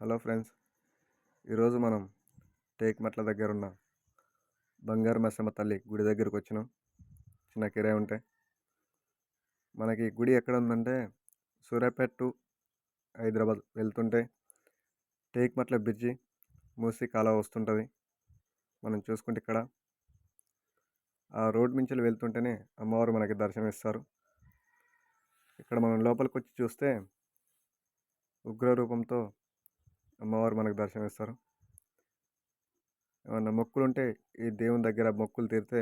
Hello friends ఈరోజు మనం టేక్మట్ల దగ్గర ఉన్న బంగారు మసమ్మ తల్లి గుడి దగ్గరికి వచ్చినాం. చిన్న కిరాయి ఉంటే. మనకి గుడి ఎక్కడ ఉందంటే సూర్యాపేట టు హైదరాబాద్ వెళ్తుంటే టేక్మట్ల బ్రిడ్జి మూసి కాలువ వస్తుంటుంది. మనం చూసుకుంటే ఇక్కడ ఆ రోడ్ నుంచి వెళ్తుంటేనే అమ్మవారు మనకి దర్శనం ఇస్తారు ఇక్కడ మనం లోపలికి వచ్చి చూస్తే ఉగ్ర రూపంతో అమ్మవారు మనకు దర్శనం ఇస్తారు ఏమన్నా మొక్కులు ఉంటే ఈ దేవుని దగ్గర మొక్కులు తీరితే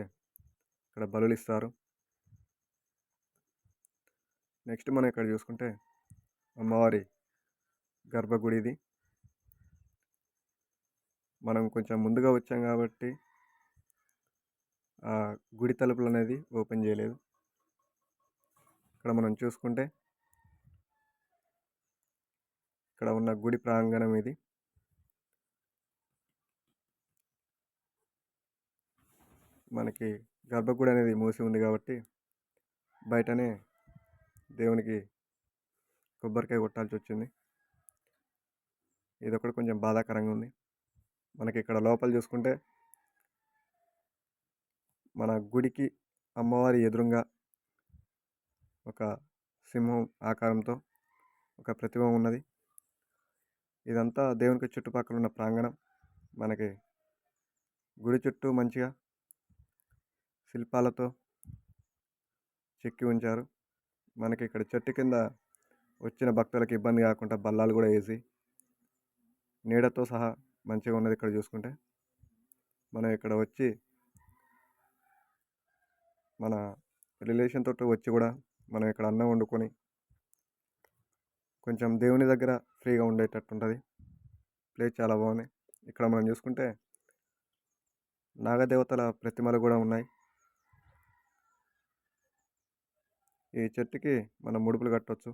ఇక్కడ బలులు ఇస్తారు నెక్స్ట్ మనం ఇక్కడ చూసుకుంటే అమ్మవారి గర్భగుడి ఇది మనం కొంచెం ముందుగా వచ్చాం కాబట్టి ఆ గుడి తలుపులు అనేది ఓపెన్ చేయలేదు. ఇక్కడ మనం చూసుకుంటే ఇక్కడ ఉన్న గుడి ప్రాంగణం ఇది. మనకి గర్భగుడి అనేది మూసి ఉంది కాబట్టి బయటనే దేవునికి కొబ్బరికాయ కొట్టాల్సి వచ్చింది. ఇది ఒకటి కొంచెం బాధాకరంగా ఉంది. మనకి ఇక్కడ లోపల చూసుకుంటే మన గుడికి అమ్మవారి ఎదురుగా ఒక సింహం ఆకారంతో ఒక ప్రతిమ ఉన్నది. ఇదంతా దేవునికి చుట్టుపక్కల ఉన్న ప్రాంగణం. మనకి గుడి చుట్టూ మంచిగా శిల్పాలతో చెక్కి ఉంచారు. మనకి ఇక్కడ చెట్టు కింద వచ్చిన భక్తులకు ఇబ్బంది కాకుండా బల్లాలు కూడా వేసి నీడతో సహా మంచిగా ఉన్నది ఇక్కడ చూసుకుంటే. మనం ఇక్కడ వచ్చి మన రిలేషన్ తోటి వచ్చి కూడా మనం ఇక్కడ అన్నం వండుకొని కొంచెం దేవుని దగ్గర ఫ్రీగా ఉండేటట్టు ఉంటుంది ప్లేస్ చాలా బాగున్నాయి. ఇక్కడ మనం చూసుకుంటే నాగదేవతల ప్రతిమలు కూడా ఉన్నాయి. ఈ చెట్టుకి మనం ముడుపులు కట్టవచ్చు